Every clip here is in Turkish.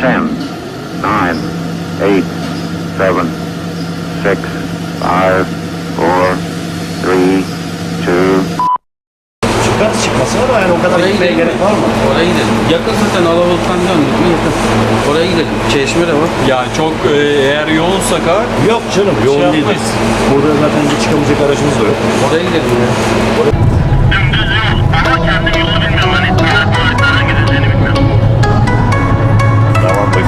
10, 9, 8, 7, 6, 5, 4, 3, 2, Çıkartı çıkması ama yani o kadar Oraya gitmeye gidelim. gerek var mı? Oraya gidelim. Yakın zaten Alabalık'tan döndük mü yakın. Oraya gidelim. Çeşme de var. Yani çok e, eğer yoğunsak ha Yok canım Yoğun şey değiliz. Burada zaten bir çıkabilecek aracımız da yok. Oraya gidelim ya. Dümdüz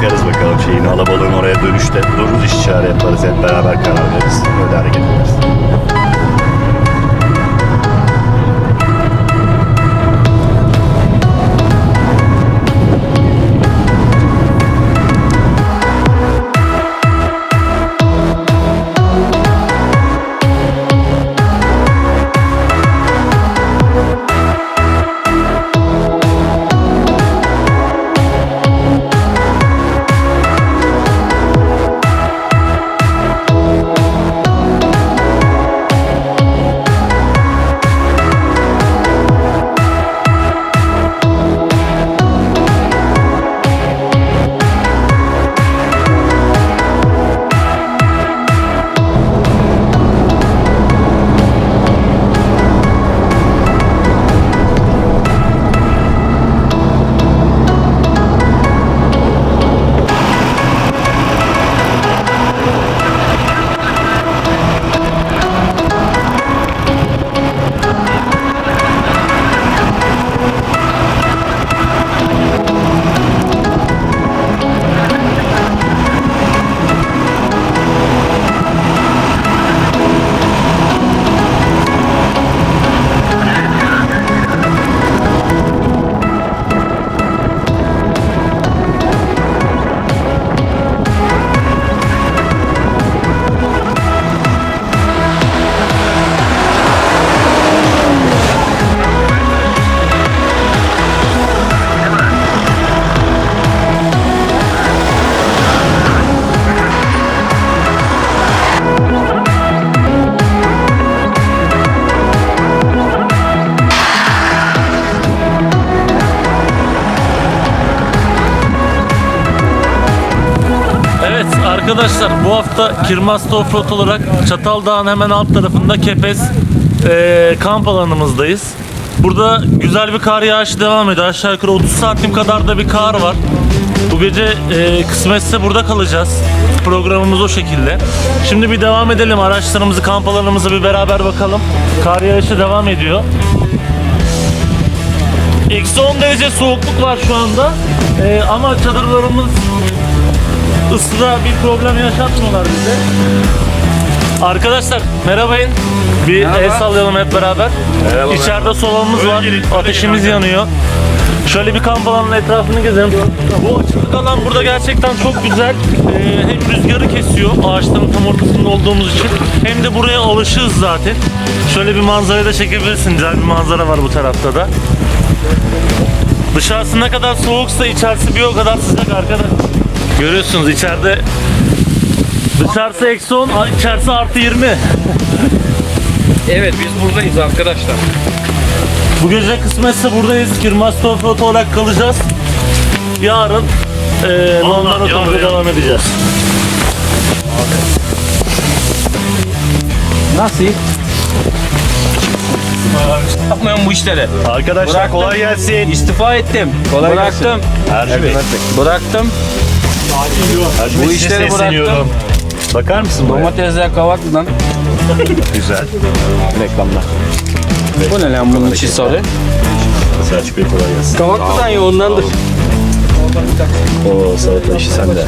bakarız bakalım şeyin alabalığın oraya dönüşte dururuz istişare yaparız hep beraber karar veririz. Öyle hareket ederiz. Arkadaşlar bu hafta Kirmasta Offroad olarak Çataldağ'ın hemen alt tarafında Kepez eee, kamp alanımızdayız. Burada güzel bir kar yağışı devam ediyor. Aşağı yukarı 30 santim kadar da bir kar var. Bu gece eee, kısmetse burada kalacağız. Programımız o şekilde. Şimdi bir devam edelim. Araçlarımızı, kamp alanımıza bir beraber bakalım. Kar yağışı devam ediyor. Eksi 10 derece soğukluk var şu anda. Eee, ama çadırlarımız ısıda bir problem yaşatmıyorlar bize. Arkadaşlar merhabayın. Bir el sallayalım hep beraber. İçeride solamız var. Ateşimiz yanıyor. Şöyle bir kamp alanının etrafını gezelim. Bu açıklık alan burada gerçekten çok güzel. Ee, hem rüzgarı kesiyor ağaçların tam ortasında olduğumuz için. Hem de buraya alışığız zaten. Şöyle bir manzarayı da çekebilirsin. Güzel bir manzara var bu tarafta da. Dışarısı ne kadar soğuksa içerisi bir o kadar sıcak arkadaşlar. Görüyorsunuz içeride dışarısı eksi 10, içerisi artı 20. Evet biz buradayız arkadaşlar. Bu gece kısmetse buradayız. Kirmas Offroad olarak kalacağız. Yarın eee normal otomobile devam edeceğiz. Nasıl? Yapmıyorum bu işleri. Arkadaşlar Bıraktım. kolay gelsin. İstifa ettim. Bıraktım. Ercü Bey. Bıraktım. Ercü Bu Bey size işleri sesleniyorum. Bakar mısın buraya? Domatesler kavaklıdan. Güzel. Reklamlar. Bu ne lan bunun içi sarı? Selçuk Bey kolay gelsin. Kavaklıdan ya ondandır. Oo salata işi sende.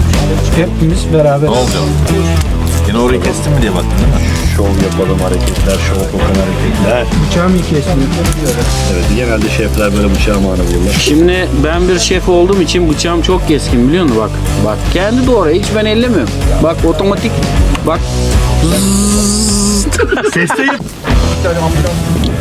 Hepimiz beraber. Yine orayı kestin mi diye baktın değil mi? Şov yapalım hareketler, şov kokan hareketler. Bıçağımı kestim. Evet genelde şefler böyle bıçağı manı vururlar. Şimdi ben bir şef olduğum için bıçağım çok keskin biliyor musun? Bak. Bak kendi doğru hiç ben ellemiyorum. Bak otomatik. Bak. Sesteyim.